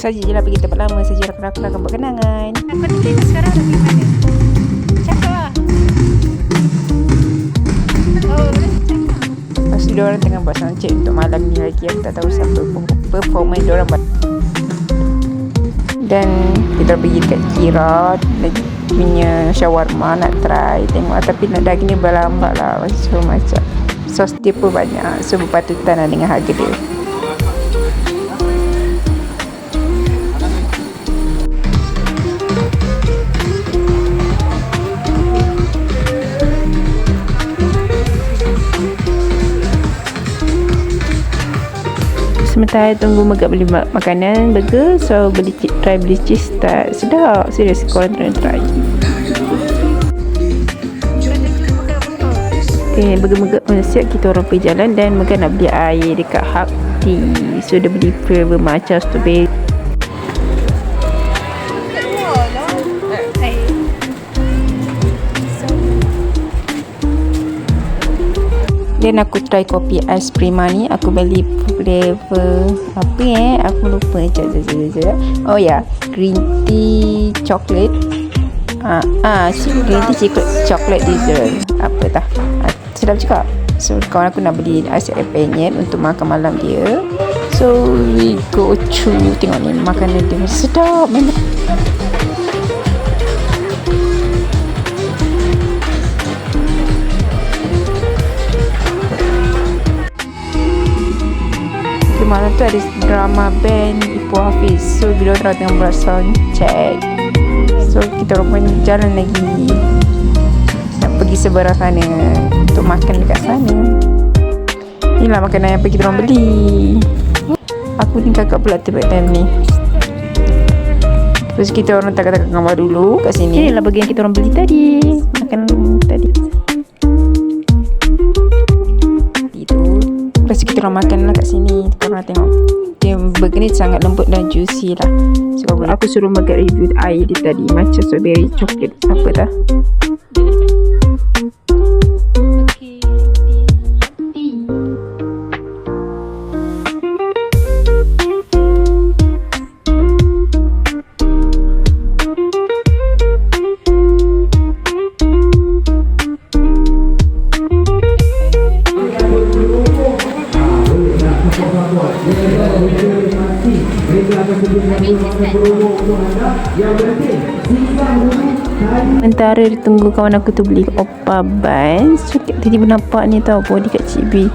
saja je lah pergi tempat lama saja rakam-rakam buat kenangan. Kita sekarang dah pergi mana? Cakap lah. Oh. Lepas tu diorang tengah buat sound check untuk malam ni lagi Aku tak tahu siapa pem- performance diorang buat Dan kita pergi dekat Kira Lagi punya shawarma nak try Tengok tapi nak daging ni berlambat lah So macam sos dia pun banyak So berpatutan lah dengan harga dia Sementara tunggu Megak beli ma- makanan burger. So beli try beli cheese. Tak Sedap. Serius korang kena try. Okay burger-burger pun siap. Kita orang pergi jalan Dan Megak nak beli air dekat Hub Tea. So dia beli flavor matcha strawberry Dan aku try kopi ais prima ni. Aku beli flavor Apa eh? Aku lupa. Sekejap sekejap, sekejap Oh ya. Yeah. Green tea chocolate. Ah, ah, si green tea chocolate, chocolate dessert. Apa tah? Ah, Sedap juga. So kawan aku nak beli ais penyet Untuk makan malam dia. So we go to Tengok ni makanan dia. Sedap memang malam tu ada drama band Ibu Hafiz. So bila orang tengah buat sound check. So kita orang pun jalan lagi. Nak pergi seberang sana Untuk makan dekat sana. Inilah makanan yang pergi kita orang beli. Aku ni kakak pula tempat time ni. Terus kita orang tak gambar dulu kat sini. Inilah bagian kita orang beli tadi. Makan tadi Tu kita orang makan lah kat sini. Kita orang tengok. Dia burger ni sangat lembut dan juicy lah. So aku suruh makan review air dia tadi. Macam strawberry chocolate. Apa dah Sementara dia tunggu kawan aku tu beli oppa bun So tiba-tiba nampak ni tau Body kat Cibi